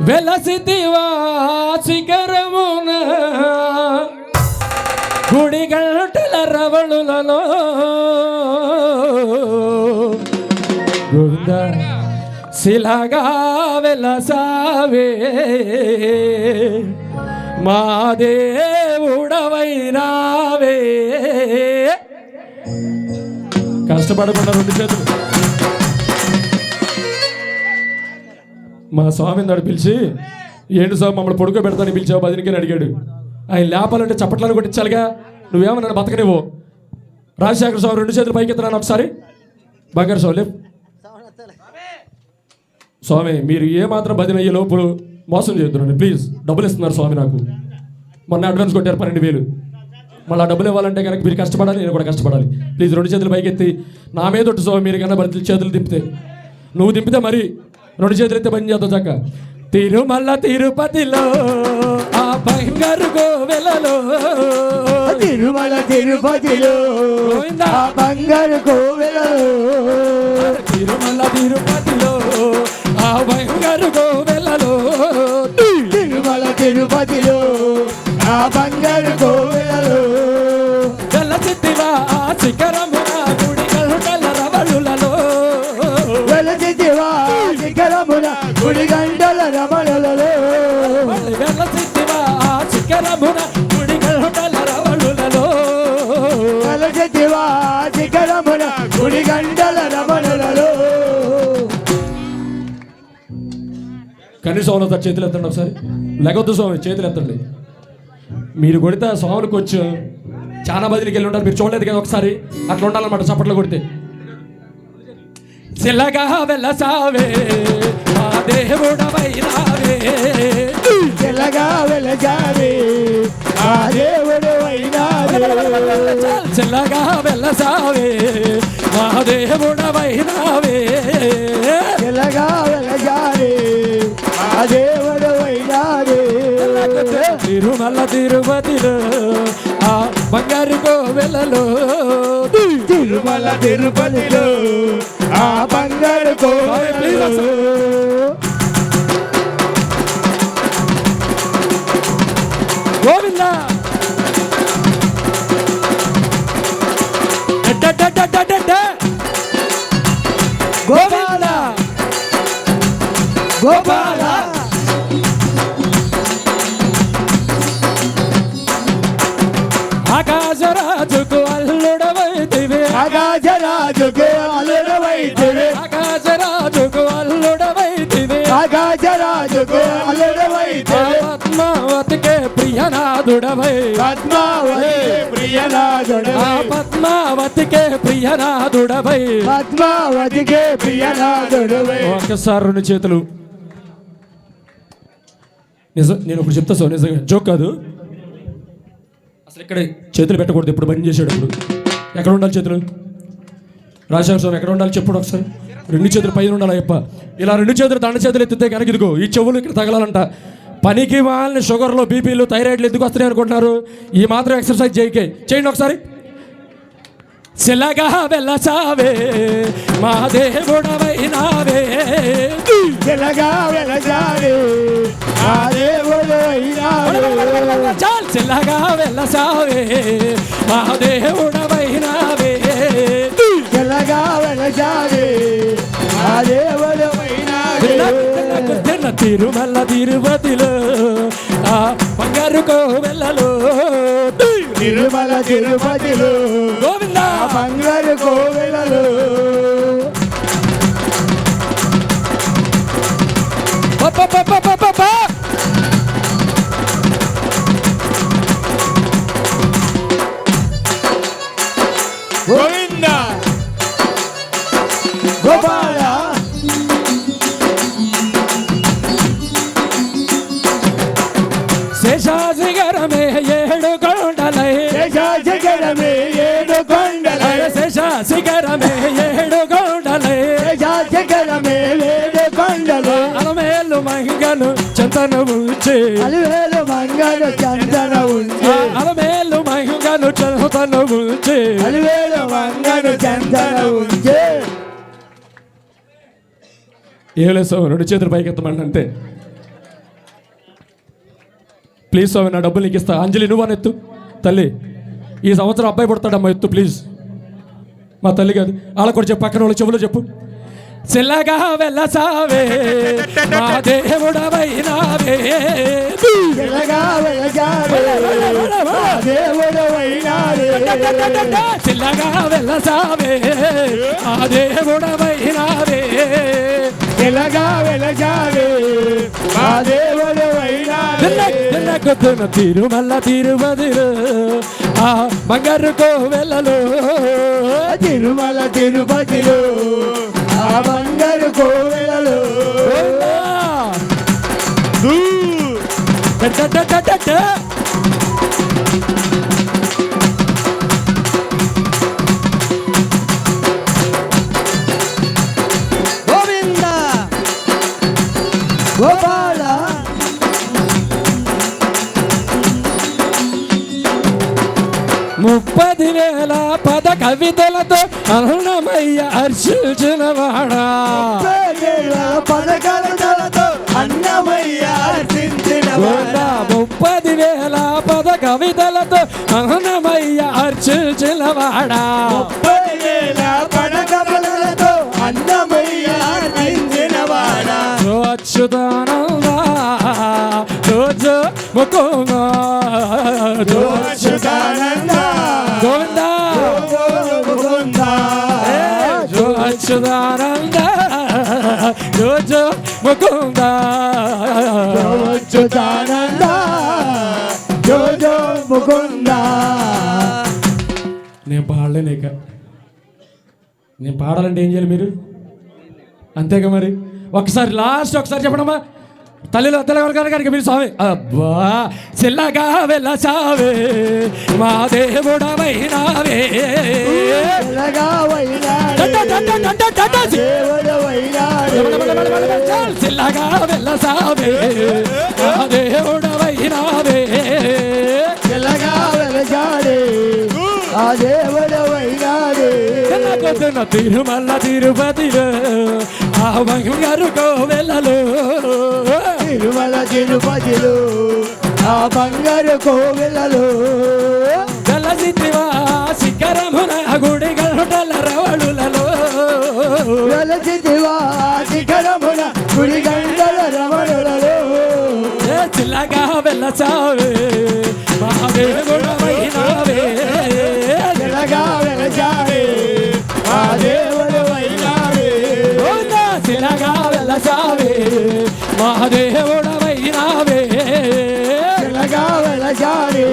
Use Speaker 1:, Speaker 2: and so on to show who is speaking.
Speaker 1: వెలసితివా శిఖరమున గుడి గంటల రవళులలో గోవింద శిలగా వెలసావే. మా దేవుడవైనావే. కష్టపడకుండా రెండు చేతులు. మా స్వామిని నాడు పిలిచి ఏంటి స్వామి మమ్మల్ని పొడుకో పెడతాను పిలిచావు బదినికని అడిగాడు. ఆయన లేపాలంటే చప్పట్లను కొట్టించాలిగా? నువ్వేమన్నా బతకనివ్వు. రాజశేఖర స్వామి రెండు చేతులు పైకి ఎత్తున్నాను ఒకసారి? బంగారు స్వామి స్వామి మీరు ఏమాత్రం బదిన అయ్యే లోపు మోసం చేస్తున్నాను ప్లీజ్ డబ్బులు ఇస్తున్నారు స్వామి నాకు. మొన్న అడ్వాన్స్ కొట్టారు పన్నెండు వేలు. మళ్ళీ ఆ డబ్బులు ఇవ్వాలంటే కనుక మీరు కష్టపడాలి నేను కూడా కష్టపడాలి. ప్లీజ్ రెండు చేతులు పైకి ఎత్తి నా మీద ఒకటి స్వామి మీరు కన్నా చేతులు తిప్పితే నువ్వు తిప్పితే మరి రెండు చేతులు ఎత్తే పని చేద్దాం చక్క. తిరుమల తిరుపతిలో ఆ బంగారు గోవెలలో.
Speaker 2: తిరుమల తిరుపతిలో. ఆ బంగారు కోవెలలో
Speaker 1: తిరుమల తిరుపతిలో ఆ బంగారు గోవెలలో.
Speaker 2: తిరుమల తిరుపతిలో ఆ బంగారు
Speaker 1: శిఖరమున గుడి కళ్ళ రవళులలో
Speaker 2: వెలసివా శిఖరమున రమణలలో.
Speaker 1: కనీసం ఉన్నత చేతులు ఎత్తండి ఒకసారి. లెగొద్దు స్వామి చేతులు ఎత్తండి. మీరు కొడితే ఆ స్వాములకు వచ్చి చాలా బదిలీకి వెళ్ళి ఉంటారు. మీరు చూడలేదు కదా ఒకసారి. అట్లా ఉండాలన్నమాట చప్పట్లు కొడితే. చిల్లగా వెళ్ళసావే మా దేవుడవైనావే.
Speaker 2: ఆ దేవుడు
Speaker 1: చిల్లగా వెళ్ళసావే మా దేవుడవైనావే
Speaker 2: తెల్లగా వెలజావి ఆ దేవుడు అయినాడు
Speaker 1: తిరుమల తిరుపతిలో ఆ బంగారు కోవెలలో.
Speaker 2: తిరుమల తిరుపతిలో ఆ బంగారు కోవెలలో.
Speaker 1: గోవింద!
Speaker 2: గోపాల! గోపాల!
Speaker 1: ఆకాశరాజుకు అల్లుడవైతివే.
Speaker 2: ఆకాశరాజుకు అల్లుడవైతివి.
Speaker 1: ఆకాశరాజుకు అల్లుడవైతివే.
Speaker 2: ఆకాశరాజుకు అల్లుడవైతివి.
Speaker 1: పద్మావతికే ప్రియనాథుడవై.
Speaker 2: పద్మావతి ప్రియనాథుడు
Speaker 1: ఆ పద్మావతికే ప్రియనాథుడవై.
Speaker 2: పద్మావతికే ప్రియనాథుడు
Speaker 1: ఒక్కసారి రెండు చేతులు. నిజం నేను ఇప్పుడు చెప్తా సో నిజంగా. జోక్ కాదు. అసలు ఇక్కడ చేతులు పెట్టకూడదు ఇప్పుడు బంద్ చేసాడు ఇప్పుడు ఎక్కడ ఉండాలి చేతులు? రాజశేఖర స్వామి ఎక్కడ ఉండాలి చెప్పుడు ఒకసారి? రెండు చేతులు పైన ఉండాలి అయ్యప్ప. ఇలా రెండు చేతులు దండ చేతులు ఎత్తితే కనుక ఇదిగో ఈ చెవులు ఇక్కడ తగలాలంట. పనికి వాళ్ళని షుగర్లు బీపీలు థైరాయిడ్లు ఎందుకు వస్తున్నాయి అనుకుంటున్నారు? ఈ మాత్రం ఎక్సర్సైజ్ చేయకే చేయండి ఒకసారి. శిలగా వెళ్ళసావే మా దేవుడవైనావే.
Speaker 2: తెలగా వెలజాడు ఆ దేవుడు అయినాడు
Speaker 1: చాల్ శిలగా వెళ్ళసావే మా దేవుడవైనావే.
Speaker 2: తెలగా వెలజాడు ఆ దేవుడు అయినాడు
Speaker 1: తిన్న తిరుమల తిరుపతిలో ఆ బంగారు కోవెల్లలో
Speaker 2: తిరుమల తిరుపతిలో
Speaker 1: గోవిందా!
Speaker 2: బంగారు కోవెలలో. గోవింద! గోపాల!
Speaker 1: శేషాశిఖరమే ఏడు కొండలై
Speaker 2: శేషాచకరమే ఏడు కొండలే
Speaker 1: అలమేలు మంగను చందన ఉంచి.
Speaker 2: అలివేలు మంగళ చందన ఉంది
Speaker 1: అలమేలు మంగను చందన ఉంచి.
Speaker 2: అలివేలు మంగళ చందన ఉంది
Speaker 1: ఏలేసావు రెండు చేతులు పైకి ఎత్తమండి అంతే. ప్లీజ్ స్వామి నా డబ్బులు నీకు ఇస్తా. అంజలి నువ్వు అని ఎత్తు తల్లి ఈ సంవత్సరం అబ్బాయి పుడతాడమ్మా ఎత్తు ప్లీజ్. మా తల్లి కాదు వాళ్ళ కూడా చెప్పు పక్కన వాళ్ళ చెవులో చెప్పు. చిల్లగా వెళ్ళసావే మా దేవుడవైనావే. చిల్లగా వెళ్ళసావే మా దేవుడవైనావే.
Speaker 2: తెలగా వెలగాడే మా దేవుడు అయినాడే
Speaker 1: కొద్దున తిరుమల్ల తిరుపతిలో ఆ బంగారు కోవెలలో
Speaker 2: తిరుమల తిరుపతిలో ఆ బంగారు కోవెలలో గోవింద
Speaker 1: ముప్పది వేల పద కవితలతో అరుణమయ్య హర్షించిన వాడా
Speaker 2: పేదల పదకలతో అన్నమయ్య అర్చించిన వాడా.
Speaker 1: ముప్పది వేల పద కవితలతో అరుణమయ్య హర్షించిన వాడా
Speaker 2: పడకలతో అన్నమయ్య అర్చించిన వాడా
Speaker 1: అచ్యుతానంద రోజు ముకుంద
Speaker 2: అచ్యుతానంద జోజో ముకుంద.
Speaker 1: నేను పాడలేను ఇక. నేను పాడాలంటే ఏం చేయాలి మీరు? అంతేగా మరి? ఒకసారి లాస్ట్ ఒకసారి చెప్పడమ్మా. తల్లిలో తెల్లగారు కనుక మీరు స్వామి. అబ్బా చిల్లగా వెళ్ళ సావే మా దేవుడమైనావే
Speaker 2: తెలగా వైనాడే
Speaker 1: ట- ట- ట- ట- ట- ట- ట-
Speaker 2: దేవుడు వైనాడే
Speaker 1: చిల్లగా వెళ్ళ సావే మా దేవుడమైనావే
Speaker 2: తెలగా వెలగాడే ఆ దేవుడు వైనాడే
Speaker 1: కొద్దిన తిరుమల తిరుపతిలో ఆ బంగారు కోవెలలో.
Speaker 2: తిరుమల తిరుపతిలో ఆ బంగారు కోవెలలో.
Speaker 1: వెలసితివా శిఖరమున గుడి గంటల రవళులలో
Speaker 2: వెలసిదివా శిఖరమున గుడి గంటల రమణులలో
Speaker 1: ఏ చిల్లగా వెళ్ళసావే మహాదేవుడమైనావే చిల్లగా వెళ్ళసావే మహాదేవుడమైనావే
Speaker 2: తెలగా వెలగాడే